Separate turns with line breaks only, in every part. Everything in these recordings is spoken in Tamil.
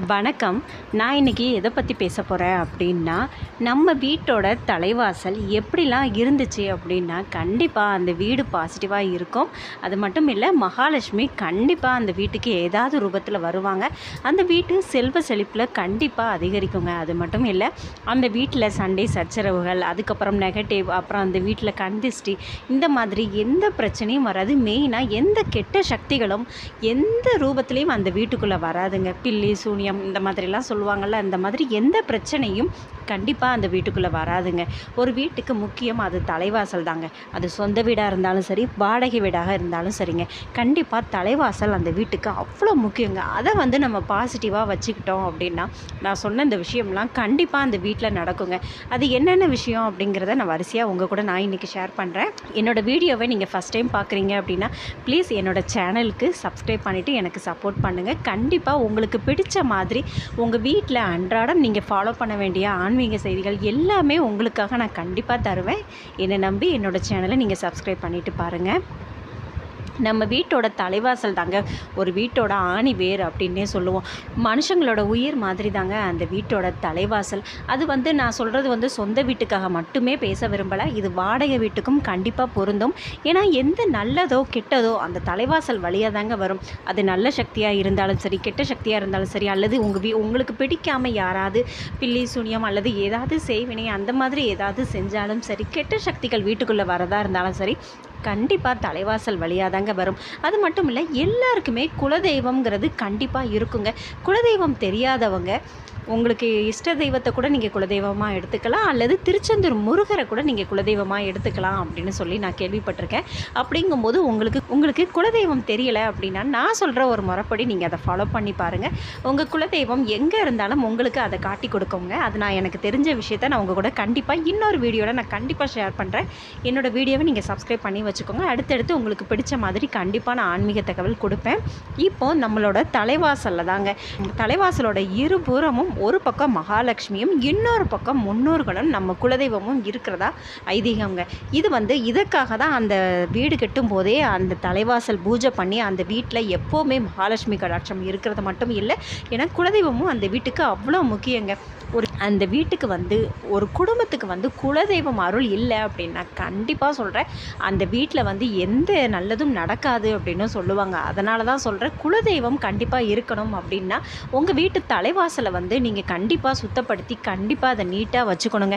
வணக்கம். நான் இன்றைக்கி எதை பற்றி பேச போகிறேன் அப்படின்னா நம்ம வீட்டோட தலைவாசல் எப்படிலாம் இருந்துச்சு அப்படின்னா கண்டிப்பாக அந்த வீடு பாசிட்டிவாக இருக்கும். அது மட்டும் இல்லை மகாலட்சுமி கண்டிப்பாக அந்த வீட்டுக்கு ஏதாவது ரூபத்தில் வருவாங்க. அந்த வீட்டு செல்வ செழிப்பில் கண்டிப்பாக அதிகரிக்குங்க. அது மட்டும் இல்லை அந்த வீட்டில் சண்டை சச்சரவுகள் அதுக்கப்புறம் நெகட்டிவ் அப்புறம் அந்த வீட்டில் கந்திஷ்டி இந்த மாதிரி எந்த பிரச்சனையும் வராது. மெயினாக எந்த கெட்ட சக்திகளும் எந்த ரூபத்துலேயும் அந்த வீட்டுக்குள்ளே வராதுங்க. பில்லி சூனியம் இந்த மாதிரிலாம் சொல்லுவாங்கள்ல அந்த மாதிரி எந்த பிரச்சனையும் கண்டிப்பாக அந்த வீட்டுக்குள்ளே வராதுங்க. ஒரு வீட்டுக்கு முக்கியம் அது தலைவாசல் தாங்க. அது சொந்த வீடாக இருந்தாலும் சரி வாடகை வீடாக இருந்தாலும் சரிங்க. கண்டிப்பாக தலைவாசல் அந்த வீட்டுக்கு அவ்வளோ முக்கியங்க. அதை வந்து நம்ம பாசிட்டிவாக வச்சுக்கிட்டோம் அப்படின்னா நான் சொன்ன இந்த விஷயம்லாம் கண்டிப்பாக அந்த வீட்டில் நடக்குங்க. அது என்னென்ன விஷயம் அப்படிங்கிறத நான் வரிசையாக உங்கள் கூட நான் இன்றைக்கி ஷேர் பண்ணுறேன் என்னோடய வீடியோவை நீங்கள் ஃபஸ்ட் டைம் பார்க்குறீங்க அப்படின்னா ப்ளீஸ் என்னோடய சேனலுக்கு சப்ஸ்கிரைப் பண்ணிவிட்டு எனக்கு சப்போர்ட் பண்ணுங்கள் கண்டிப்பாக உங்களுக்கு பிடிச்ச மாதிரி உங்கள் வீட்டில் அன்றாடம் நீங்கள் ஃபாலோ பண்ண வேண்டிய ஆன்மீக செய்திகள் எல்லாமே உங்களுக்காக நான் கண்டிப்பாக தருவேன். என்னை நம்பி என்னோடய சேனலை நீங்கள் சப்ஸ்கிரைப் பண்ணிவிட்டு பாருங்கள் நம்ம வீட்டோட தலைவாசல் தாங்க. ஒரு வீட்டோட ஆணி வேர் அப்படின்னே சொல்லுவோம். மனுஷங்களோட உயிர் மாதிரி தாங்க அந்த வீட்டோட தலைவாசல். அது வந்து நான் சொல்கிறது வந்து சொந்த வீட்டுக்காக மட்டுமே பேச விரும்பலை. இது வாடகை வீட்டுக்கும் கண்டிப்பாக பொருந்தும். ஏன்னா எந்த நல்லதோ கெட்டதோ அந்த தலைவாசல் வழியாக தாங்க வரும். அது நல்ல சக்தியாக இருந்தாலும் சரி கெட்ட சக்தியாக இருந்தாலும் சரி அல்லது உங்கள் வீ உங்களுக்கு பிடிக்காமல் யாராவது பில்லி சூனியம் அல்லது ஏதாவது செய்வினை அந்த மாதிரி ஏதாவது செஞ்சாலும் சரி கெட்ட சக்திகள் வீட்டுக்குள்ளே வரதா இருந்தாலும் சரி கண்டிப்பாக தலைவாசல் வழியாக தாங்க வரும். அது மட்டும் இல்லை எல்லாருக்குமே குலதெய்வம்ங்கிறது கண்டிப்பாக இருக்குங்க. குலதெய்வம் தெரியாதவங்க உங்களுக்கு இஷ்ட தெய்வத்தை கூட நீங்கள் குலதெய்வமாக எடுத்துக்கலாம் அல்லது திருச்செந்தூர் முருகரை கூட நீங்கள் குலதெய்வமாக எடுத்துக்கலாம் அப்படின்னு சொல்லி நான் கேள்விப்பட்டிருக்கேன். அப்படிங்கும்போது உங்களுக்கு உங்களுக்கு குலதெய்வம் தெரியலை அப்படின்னா நான் சொல்கிற ஒரு முறைப்படி நீங்கள் அதை ஃபாலோ பண்ணி பாருங்கள் உங்கள் குலதெய்வம் எங்கே இருந்தாலும் உங்களுக்கு அதை காட்டி கொடுக்கோங்க. அது நான் எனக்கு தெரிஞ்ச விஷயத்த நான் உங்கள் கூட கண்டிப்பாக இன்னொரு வீடியோவில் நான் கண்டிப்பாக ஷேர் பண்ணுறேன் என்னோடய வீடியோவை நீங்கள் சப்ஸ்கிரைப் பண்ணி வச்சுக்கோங்க. அடுத்தடுத்து உங்களுக்கு பிடிச்ச மாதிரி கண்டிப்பாக நான் ஆன்மீக தகவல் கொடுப்பேன். இப்போ நம்மளோட தலைவாசலில் தாங்க. தலைவாசலோட இருபுறமும் ஒரு பக்கம் மகாலட்சுமியும் இன்னொரு பக்கம் முன்னோர்களும் நம்ம குலதெய்வமும் இருக்கிறதா ஐதீகங்க இது வந்து இதற்காக தான் அந்த வீடு கட்டும் போதே அந்த தலைவாசல் பூஜை பண்ணி அந்த வீட்டில் எப்போவுமே மகாலட்சுமி கடாட்சம் இருக்கிறது மட்டும் இல்லை ஏன்னா குலதெய்வமும் அந்த வீட்டுக்கு அவ்வளோ முக்கியங்க. ஒரு அந்த வீட்டுக்கு வந்து ஒரு குடும்பத்துக்கு வந்து குலதெய்வம் அருள் இல்லை அப்படின்னா கண்டிப்பாக சொல்கிறேன் அந்த வீட்டில் வந்து எந்த நல்லதும் நடக்காது அப்படின்னு சொல்லுவாங்க. அதனால தான் சொல்கிறேன் குலதெய்வம் கண்டிப்பாக இருக்கணும் அப்படின்னா உங்கள் வீட்டு தலைவாசலை வந்து நீங்கள் கண்டிப்பாக சுத்தப்படுத்தி கண்டிப்பாக அதை நீட்டாக வச்சுக்கணுங்க.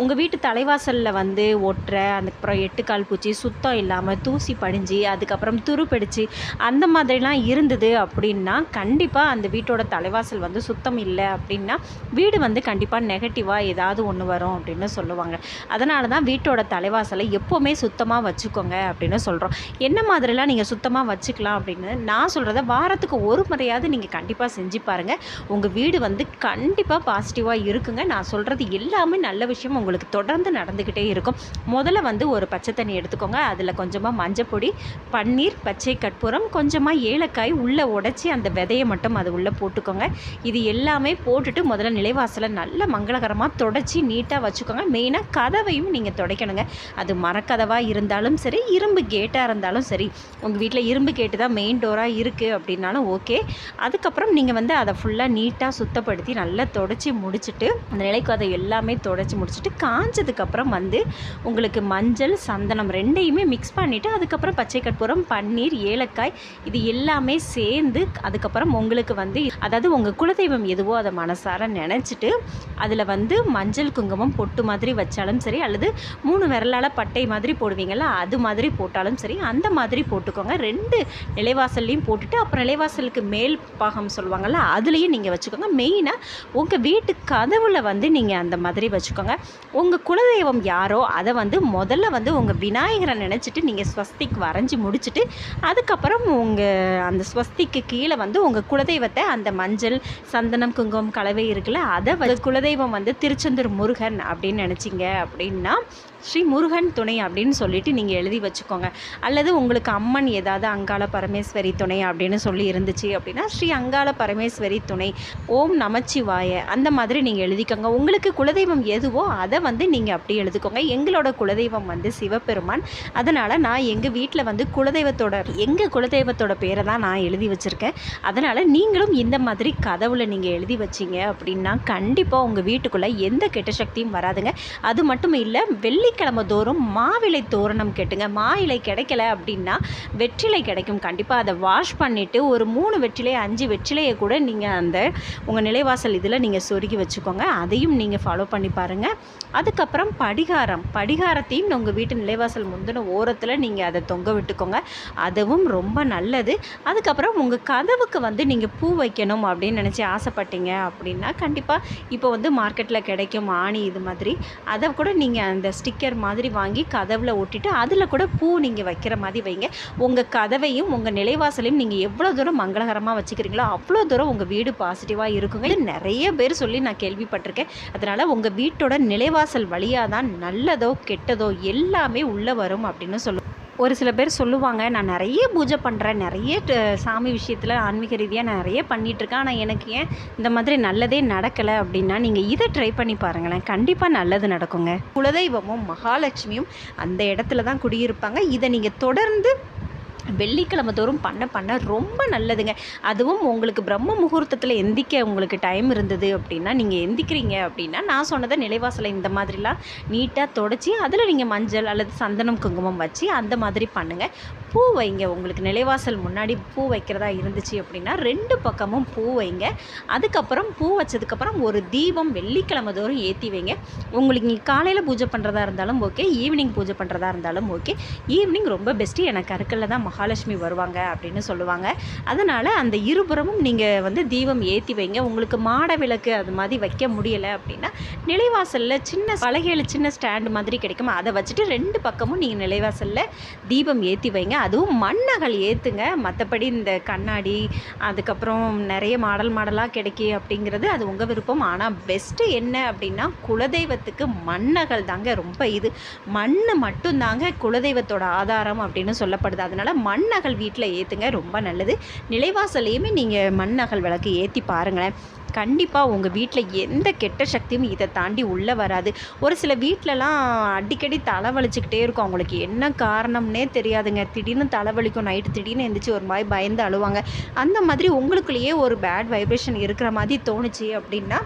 உங்கள் வீட்டு தலைவாசலில் வந்து ஒட்டுற அதுக்கப்புறம் எட்டுக்கால் பூச்சி சுத்தம் இல்லாமல் தூசி படிஞ்சு அதுக்கப்புறம் துருப்பிடிச்சு அந்த மாதிரிலாம் இருந்தது அப்படின்னா கண்டிப்பாக அந்த வீட்டோட தலைவாசல் வந்து சுத்தம் இல்லை அப்படின்னா வீடு வந்து கண்டிப்பாக நெகட்டிவாக ஏதாவது ஒன்று வரும் அப்படின்னு சொல்லுவாங்க. அதனால தான் வீட்டோட தலைவாசலை எப்போவுமே சுத்தமாக வச்சுக்கோங்க. அப்படின்னு சொல்கிறோம் என்ன மாதிரிலாம் நீங்கள் சுத்தமாக வச்சுக்கலாம் அப்படின்னு நான் சொல்கிறத வாரத்துக்கு ஒரு முறையாவது நீங்கள் கண்டிப்பாக செஞ்சு பாருங்கள் உங்கள் வீடு வந்து கண்டிப்பாக பாசிட்டிவாக இருக்குங்க. நான் சொல்கிறது எல்லாமே நல்ல விஷயம். உங்களுக்கு தொடர்ந்து நடந்துக்கிட்டே இருக்கும். முதல்ல வந்து ஒரு பச்சை தண்ணி எடுத்துக்கோங்க. அதில் கொஞ்சமாக மஞ்சப்பொடி பன்னீர் பச்சை கற்பூரம் கொஞ்சமாக ஏலக்காய் உள்ளே உடச்சி அந்த விதையை மட்டும் அது உள்ளே போட்டுக்கோங்க. இது எல்லாமே போட்டுட்டு முதல்ல நிலைவாசலை நல்ல மங்களகரமாக தொடச்சி நீட்டாக வச்சுக்கோங்க. மெயினாக கதவையும் நீங்கள் துடைக்கணுங்க. அது மரக்கதவாக இருந்தாலும் சரி இரும்பு கேட்டாக இருந்தாலும் சரி உங்கள் வீட்டில் இரும்பு கேட்டு தான் மெயின் டோராக இருக்குது அப்படின்னாலும் ஓகே அதுக்கப்புறம் நீங்கள் வந்து அதை ஃபுல்லாக நீட்டாக சுத்தப்படுத்தி நல்லா தொடச்சி முடிச்சுட்டு அந்த நிலைக்கதை எல்லாமே தொடச்சி முடிச்சுட்டு காஞ்சதுக்கப்புறம் வந்து உங்களுக்கு மஞ்சள் சந்தனம் ரெண்டையுமே மிக்ஸ் பண்ணிவிட்டு அதுக்கப்புறம் பச்சை கற்பூரம் பன்னீர் ஏலக்காய் இது எல்லாமே சேர்ந்து அதுக்கப்புறம் உங்களுக்கு வந்து அதாவது உங்கள் குலதெய்வம் எதுவோ அதை மனசார நினச்சிட்டு அதில் வந்து மஞ்சள் குங்குமம் பொட்டு மாதிரி வச்சாலும் சரி அல்லது மூணு விரலால் பட்டை மாதிரி போடுவீங்கள்ல அது மாதிரி போட்டாலும் சரி அந்த மாதிரி போட்டுக்கோங்க. ரெண்டு நிலைவாசல்லையும் போட்டுட்டு அப்புறம் நிலைவாசலுக்கு மேல் பாகம் சொல்லுவாங்கள்ல அதுலேயும் நீங்கள் வச்சுக்கோங்க. மெயினாக உங்கள் வீட்டு கதவுல வந்து நீங்கள் அந்த மாதிரி வச்சுக்கோங்க. உங்கள் குலதெய்வம் யாரோ அதை வந்து முதல்ல வந்து உங்கள் விநாயகரை நினச்சிட்டு நீங்கள் ஸ்வஸ்திக் வரைஞ்சி முடிச்சுட்டு அதுக்கப்புறம் உங்கள் அந்த ஸ்வஸ்திக்கு கீழே வந்து உங்கள் குலதெய்வத்தை அந்த மஞ்சள் சந்தனம் குங்குமம் கலவை இருக்குல்ல அதை வந்து குலதெய்வம் வந்து திருச்செந்தூர் முருகன் அப்படின்னு நினச்சிங்க அப்படின்னா ஸ்ரீ முருகன் துணை அப்படின்னு சொல்லிட்டு நீங்கள் எழுதி வச்சுக்கோங்க. அல்லது உங்களுக்கு அம்மன் ஏதாவது அங்காள பரமேஸ்வரி துணை அப்படின்னு சொல்லி இருந்துச்சு அப்படின்னா ஸ்ரீ அங்காள பரமேஸ்வரி துணை ஓம் நமச்சிவாய அந்த மாதிரி நீங்கள் எழுதிக்கோங்க. உங்களுக்கு குலதெய்வம் எதுவோ அதை வந்து நீங்கள் அப்படி எழுதிக்கோங்க. எங்களோட குலதெய்வம் வந்து சிவபெருமான். அதனால் நான் எங்கள் வீட்டில் வந்து குலதெய்வத்தோட எங்கள் குலதெய்வத்தோட பேரை தான் நான் எழுதி வச்சுருக்கேன். அதனால் நீங்களும் இந்த மாதிரி கதவுல நீங்கள் எழுதி வச்சிங்க அப்படின்னா கண்டிப்பாக உங்கள் வீட்டுக்குள்ளே எந்த கெட்ட சக்தியும் வராதுங்க. அது மட்டும் இல்லை வெள்ளிக்கிழமை தோறும் மாவிலை தோரணம் கெட்டுங்க மா இலை கிடைக்கல அப்படின்னா வெற்றிலை கிடைக்கும். கண்டிப்பாக அதை வாஷ் பண்ணிவிட்டு ஒரு மூணு வெற்றிலை அஞ்சு வெற்றிலையை கூட நீங்கள் அந்த உங்கள் நிலைவாசல் இதில் நீங்கள் சொருகி வச்சுக்கோங்க. அதையும் நீங்கள் ஃபாலோ பண்ணி பாருங்கள் அதுக்கப்புறம் படிகாரம். படிகாரத்தையும் உங்கள் வீட்டு நிலைவாசல் முந்தின ஓரத்தில் நீங்கள் அதை தொங்க விட்டுக்கோங்க. அதுவும் ரொம்ப நல்லது. அதுக்கப்புறம் உங்கள் கதவுக்கு வந்து நீங்கள் பூ வைக்கணும் அப்படின்னு நினச்சி ஆசைப்பட்டீங்க அப்படின்னா கண்டிப்பாக இப்போ வந்து மார்க்கெட்டில் கிடைக்கும் ஆணி இது மாதிரி. அதை கூட நீங்கள் அந்த ஸ்டிக்கர் மாதிரி வாங்கி கதவில் ஒட்டிட்டு அதில் கூட பூ நீங்கள் வைக்கிற மாதிரி வைங்க. உங்கள் கதவையும் உங்கள் நிலைவாசலையும் நீங்கள் எவ்வளோ தூரம் மங்களகரமாக வச்சுக்கிறீங்களோ அவ்வளோ தூரம் உங்கள் வீடு பாசிட்டிவாக இருக்குங்க. இது நிறைய பேர் சொல்லி நான் கேள்விப்பட்டிருக்கேன். அதனால் உங்கள் வீட்டோட நிலைவாசல் வழியாக தான் நல்லதோ கெட்டதோ எல்லாமே உள்ளே வரும் அப்படின்னு சொல்லுவோம். ஒரு சில பேர் சொல்லுவாங்க நான் நிறைய பூஜை பண்ணுறேன் நிறைய சாமி விஷயத்தில் ஆன்மீக ரீதியாக நிறைய பண்ணிகிட்ருக்கேன் ஆனால் எனக்கு ஏன் இந்த மாதிரி நல்லதே நடக்கலை? அப்படின்னா நீங்கள் இதை ட்ரை பண்ணி பாருங்களேன். கண்டிப்பாக நல்லது நடக்குங்க. குலதெய்வமும் மகாலட்சுமியும் அந்த இடத்துல தான் குடியிருப்பாங்க. இதை நீங்கள் தொடர்ந்து வெள்ளிக்கிழமை தோறும் பண்ண பண்ண ரொம்ப நல்லதுங்க. அதுவும் உங்களுக்கு பிரம்ம முகூர்த்தத்தில் எந்திக்க உங்களுக்கு டைம் இருந்தது அப்படின்னா நீங்கள் எந்திக்கிறீங்க அப்படின்னா நான் சொன்னதை நிலைவாசலை இந்த மாதிரிலாம் நீட்டாக தொடச்சி அதில் நீங்கள் மஞ்சள் அல்லது சந்தனம் குங்குமம் வச்சு அந்த மாதிரி பண்ணுங்கள் பூ வைங்க. உங்களுக்கு நிலைவாசல் முன்னாடி பூ வைக்கிறதா இருந்துச்சு அப்படின்னா ரெண்டு பக்கமும் பூ வைங்க. அதுக்கப்புறம் பூ வச்சதுக்கப்புறம் ஒரு தீபம் வெள்ளிக்கிழமை தோறும் ஏற்றி வைங்க. உங்களுக்கு நீங்கள் காலையில் பூஜை பண்ணுறதா இருந்தாலும் ஓகே ஈவினிங் பூஜை பண்ணுறதா இருந்தாலும் ஓகே. ஈவினிங் ரொம்ப பெஸ்ட்டு எனக்கு அருக்கில் தான் மகாலட்சுமி வருவாங்க அப்படின்னு சொல்லுவாங்க. அதனால் அந்த இருபுறமும் நீங்கள் வந்து தீபம் ஏற்றி வைங்க. உங்களுக்கு மாட விளக்கு அது மாதிரி வைக்க முடியலை அப்படின்னா நிலைவாசலில் சின்ன பலகையில் சின்ன ஸ்டாண்டு மாதிரி கிடைக்கும்? அதை வச்சுட்டு ரெண்டு பக்கமும் நீங்கள் நிலைவாசலில் தீபம் ஏற்றி வைங்க. அதுவும் மண்ணகல் ஏற்றுங்க மற்றபடி இந்த கண்ணாடி அதுக்கப்புறம் நிறைய மாடல் மாடலாக கிடைக்கி அப்படிங்கிறது அது உங்கள் விருப்பம். ஆனால் பெஸ்ட்டு என்ன அப்படின்னா குலதெய்வத்துக்கு மண்ணகல் தாங்க ரொம்ப இது. மண் மட்டும்தாங்க குலதெய்வத்தோட ஆதாரம் அப்படின்னு சொல்லப்படுது. அதனால் மண்ணகல் வீட்டில் ஏற்றுங்க ரொம்ப நல்லது. நிலைவாசலையுமே நீங்கள் மண்ணகல் விளக்கு ஏற்றி பாருங்களேன். கண்டிப்பாக உங்கள் வீட்டில் எந்த கெட்ட சக்தியும் இதை தாண்டி உள்ளே வராது. ஒரு சில வீட்டிலலாம் அடிக்கடி தலைவலிச்சுக்கிட்டே இருக்கும். அவங்களுக்கு என்ன காரணம்னே தெரியாதுங்க. திடீர்னு தலைவலிக்கும் நைட்டு திடீர்னு எந்திரிச்சு ஒரு மாதிரி பயந்து அழுவாங்க. அந்த மாதிரி உங்களுக்குள்ளேயே ஒரு பேட் வைப்ரேஷன் இருக்கிற மாதிரி தோணுச்சு அப்படின்னா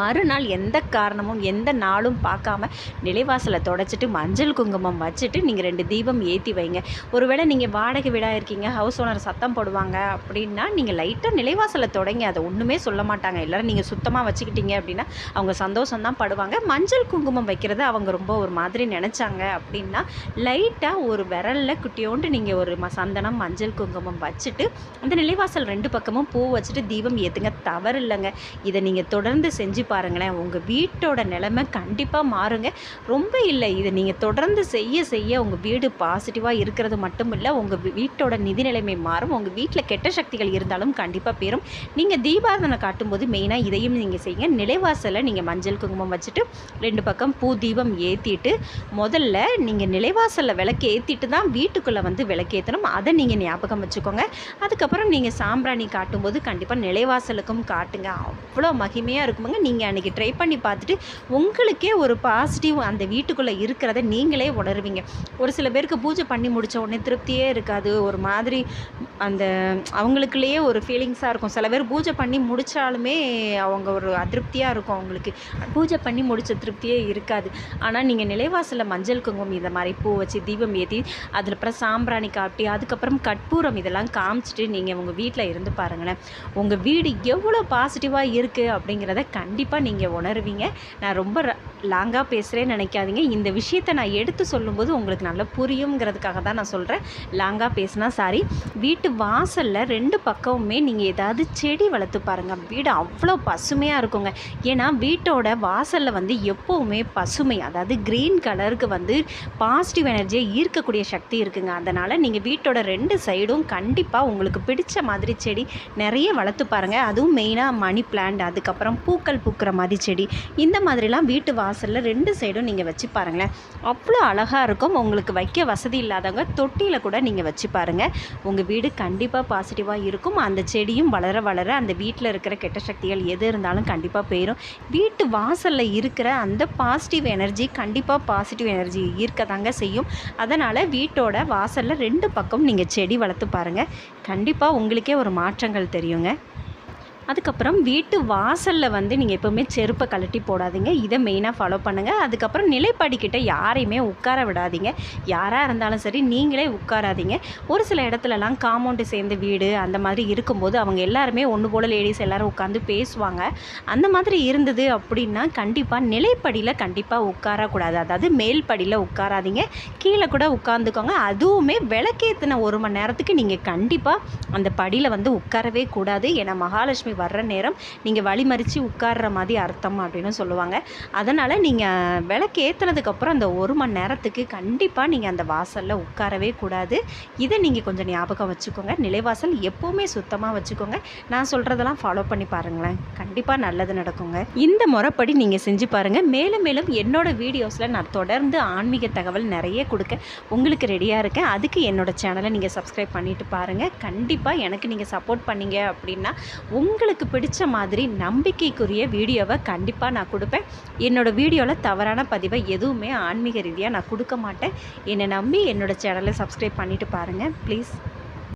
மறுநாள் எந்த காரணமும் எந்த நாளும் பார்க்காம நிலைவாசலை தொடச்சிட்டு மஞ்சள் குங்குமம் வச்சுட்டு நீங்கள் ரெண்டு தீபம் ஏற்றி வைங்க. ஒருவேளை நீங்கள் வாடகை வீடாக இருக்கீங்க ஹவுஸ் ஓனர் சத்தம் போடுவாங்க அப்படின்னா நீங்கள் லைட்டாக நிலைவாசலை தொடங்கி. அதை ஒன்றுமே சொல்ல மாட்டாங்க. எல்லோரும் நீங்கள் சுத்தமாக வச்சுக்கிட்டீங்க அப்படின்னா அவங்க சந்தோஷம் தான் படுவாங்க. மஞ்சள் குங்குமம் வைக்கிறது அவங்க ரொம்ப ஒரு மாதிரி நினச்சாங்க அப்படின்னா லைட்டாக ஒரு விரலில் குட்டியோண்டு நீங்கள் ஒரு சந்தனம் மஞ்சள் குங்குமம் வச்சுட்டு அந்த நிலைவாசல் ரெண்டு பக்கமும் பூ வச்சுட்டு தீபம் ஏற்றுங்க தவறு இல்லைங்க இதை நீங்கள் தொடர்ந்து செஞ்சு பாருங்களேன் உங்கள் வீட்டோட நிலைமை கண்டிப்பாக மாறுங்க. ரொம்ப இல்லை இதை நீங்கள் தொடர்ந்து செய்ய செய்ய உங்கள் வீடு பாசிட்டிவாக இருக்கிறது மட்டும் இல்லை உங்கள் வீட்டோட நிதி நிலைமை மாறும். உங்கள் வீட்டில் கெட்ட சக்திகள் இருந்தாலும் கண்டிப்பாக பெறும் நீங்கள் தீபாரதனை காட்டும்போது மெயினாக இதையும் நீங்கள் செய்யுங்க. நிலைவாசலில் நீங்கள் மஞ்சள் குங்குமம் வச்சுட்டு ரெண்டு பக்கம் பூ தீபம் ஏற்றிட்டு முதல்ல நீங்கள் நிலைவாசலில் விளக்கு ஏற்றிட்டு தான் வீட்டுக்குள்ளே வந்து விளக்கேற்றணும் அதை நீங்கள் ஞாபகம் வச்சுக்கோங்க. அதுக்கப்புறம் நீங்கள் சாம்பிராணி காட்டும்போது கண்டிப்பாக நிலைவாசலுக்கும் காட்டுங்க. அவ்வளோ மகிமையாக இருக்குமுங்க. நீங்கள் அன்றைக்கி ட்ரை பண்ணி பார்த்துட்டு உங்களுக்கே ஒரு பாசிட்டிவ் அந்த வீட்டுக்குள்ளே இருக்கிறத நீங்களே உணருவீங்க. ஒரு சில பேருக்கு பூஜை பண்ணி முடித்த உடனே திருப்தியே இருக்காது. ஒரு மாதிரி அந்த அவங்களுக்குள்ளேயே ஒரு ஃபீலிங்ஸாக இருக்கும். சில பேர் பூஜை பண்ணி முடித்தாலுமே அவங்க ஒரு அதிருப்தியாக இருக்கும் அவங்களுக்கு. பூஜை பண்ணி முடித்த திருப்தியே இருக்காது. ஆனால் நீங்கள் நிலைவாசலில் மஞ்சள் குங்குமம் இந்த மாதிரி பூ வச்சு தீபம் ஏற்றி அதில் அப்புறம் சாம்பிராணி காட்டி அதுக்கப்புறம் கற்பூரம் இதெல்லாம் காமிச்சிட்டு நீங்கள் உங்கள் வீட்டில் இருந்து பாருங்களேன். உங்கள் வீடு எவ்வளோ பாசிட்டிவாக இருக்குது அப்படிங்கிறத கண்டிப்பாக கண்டிப்பாக நீங்கள் உணருவீங்க. நான் ரொம்ப லாங்காக பேசுகிறேன்னு நினைக்காதீங்க. இந்த விஷயத்தை நான் எடுத்து சொல்லும்போது உங்களுக்கு நல்லா புரியுங்கிறதுக்காக தான் நான் சொல்கிறேன் லாங்காக பேசினா சாரி. வீட்டு வாசலில் ரெண்டு பக்கமுமே நீங்கள் ஏதாவது செடி வளர்த்து பாருங்கள் வீடு அவ்வளோ பசுமையாக இருக்குங்க. ஏன்னா வீட்டோட வாசலில் வந்து எப்போவுமே பசுமை அதாவது க்ரீன் கலருக்கு வந்து பாசிட்டிவ் எனர்ஜியை ஈர்க்கக்கூடிய சக்தி இருக்குங்க. அதனால் நீங்கள் வீட்டோட ரெண்டு சைடும் கண்டிப்பாக உங்களுக்கு பிடிச்ச மாதிரி செடி நிறைய வளர்த்து பாருங்கள் அதுவும் மெயினாக மணி பிளான்ட் அதுக்கப்புறம் பூக்கள் பூக்கிற மாதிரி செடி. இந்த மாதிரிலாம் வீட்டு வாசலில் ரெண்டு சைடும் நீங்கள் வச்சு பாருங்களேன். அவ்வளோ அழகாக இருக்கும். உங்களுக்கு வைக்க வசதி இல்லாதவங்க தொட்டியில் கூட நீங்கள் வச்சு பாருங்கள் உங்கள் வீடு கண்டிப்பாக பாசிட்டிவாக இருக்கும். அந்த செடியும் வளர வளர அந்த வீட்டில் இருக்கிற கெட்ட சக்திகள் எது இருந்தாலும் கண்டிப்பாக போயிடும் வீட்டு வாசலில் இருக்கிற அந்த பாசிட்டிவ் எனர்ஜி கண்டிப்பாக பாசிட்டிவ் எனர்ஜி ஈர்க்க தாங்க செய்யும். அதனால் வீட்டோட வாசலில் ரெண்டு பக்கம் நீங்கள் செடி வளர்த்து பாருங்கள் கண்டிப்பாக உங்களுக்கே ஒரு மாற்றங்கள் தெரியுங்க. அதுக்கப்புறம் வீட்டு வாசலில் வந்து நீங்கள் எப்போவுமே செருப்பை கழட்டி போடாதீங்க. இதை மெயினாக ஃபாலோ பண்ணுங்கள் அதுக்கப்புறம் நிலைப்படிக்கிட்ட யாரையுமே உட்கார விடாதீங்க. யாராக இருந்தாலும் சரி நீங்களே உட்காராதீங்க. ஒரு சில இடத்துலலாம் காம்பவுண்டு சேர்ந்த வீடு அந்த மாதிரி இருக்கும்போது அவங்க எல்லாருமே ஒன்று போல் லேடிஸ் எல்லோரும் உட்காந்து பேசுவாங்க. அந்த மாதிரி இருந்தது அப்படின்னா கண்டிப்பாக நிலைப்படியில் கண்டிப்பாக உட்காரக்கூடாது. அதாவது மேல் படியில் உட்காராதீங்க. கீழே கூட உட்காந்துக்கோங்க அதுவுமே விளக்கேற்றின ஒரு மணி நேரத்துக்கு நீங்கள் கண்டிப்பாக அந்த படியில் வந்து உட்காரவே கூடாது. ஏன்னா மகாலட்சுமி வர்ற நேரம் நீங்கள் வழிமறித்து உட்கார்ற மாதிரி அர்த்தம் அப்படின்னு சொல்லுவாங்க. அதனால் நீங்கள் விளக்கு ஏற்றுனதுக்கப்புறம் அந்த ஒரு மணி நேரத்துக்கு கண்டிப்பாக நீங்கள் அந்த வாசலில் உட்காரவே கூடாது. இதை நீங்கள் கொஞ்சம் ஞாபகம் வச்சுக்கோங்க. நிலைவாசல் எப்போவுமே சுத்தமாக வச்சுக்கோங்க. நான் சொல்கிறதெல்லாம் ஃபாலோ பண்ணி பாருங்களேன். கண்டிப்பாக நல்லது நடக்குங்க. இந்த முறைப்படி நீங்கள் செஞ்சு பாருங்கள் மேலும் மேலும் என்னோடய வீடியோஸில் நான் தொடர்ந்து ஆன்மீக தகவல் நிறைய கொடுக்க உங்களுக்கு ரெடியாக இருக்கேன். அதுக்கு என்னோட சேனலை நீங்கள் சப்ஸ்கிரைப் பண்ணிட்டு பாருங்கள் கண்டிப்பாக எனக்கு நீங்கள் சப்போர்ட் பண்ணீங்க அப்படின்னா உங்களுக்கு பிடிச்ச மாதிரி நம்பிக்கைக்குரிய வீடியோவை கண்டிப்பாக நான் கொடுப்பேன். என்னோட வீடியோவில் தவறான பதிவை எதுவுமே ஆன்மீக ரீதியாக நான் கொடுக்க மாட்டேன். என்னை நம்பி என்னோட சேனலை சப்ஸ்கிரைப் பண்ணிவிட்டு பாருங்கள் ப்ளீஸ்